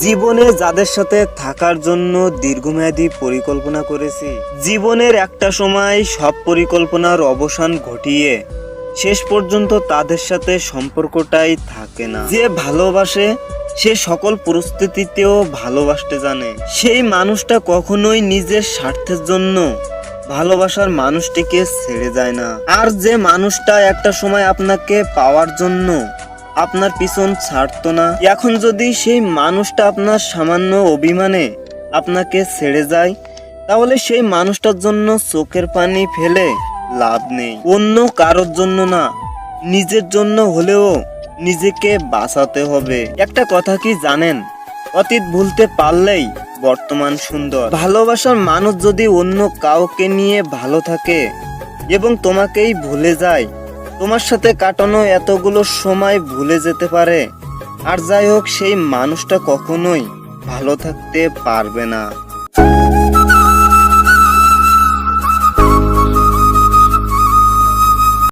জীবনে যাদের সাথে থাকার জন্য দীর্ঘমেয়াদী পরিকল্পনা করেছি। জীবনের একটা সময় সব পরিকল্পনার অবসান ঘটিয়ে শেষ পর্যন্ত তাদের সাথে সম্পর্কটাই থাকে না। যে ভালোবাসে, সে সকল পরিস্থিতিতেও ভালোবাসতে জানে। সেই মানুষটা কখনোই নিজের স্বার্থের জন্য ভালোবাসার মানুষটিকে ছেড়ে যায় না। আর যে মানুষটা একটা সময় আপনাকে পাওয়ার জন্য আপনার পিছন ছাড়তো না। এখন যদি সেই মানুষটা আপনার সামান্য অভিমানে আপনাকে ছেড়ে যায়, তাহলে সেই মানুষটার জন্য চোখের পানি ফেলে লাভ নেই। অন্য কারোর জন্য না, নিজের জন্য হলেও নিজেকে বাঁচাতে হবে। একটা কথা কি জানেন? অতীত ভুলতে পারলেই বর্তমান সুন্দর। ভালোবাসার মানুষ যদি অন্য কাউকে নিয়ে ভালো থাকে এবং তোমাকেই ভুলে যায় তোমার সাথে কাটানো এতগুলো সময় ভুলে যেতে পারে। আর যাই হোক, সেই মানুষটা কখনোই ভালো থাকতে পারবে না।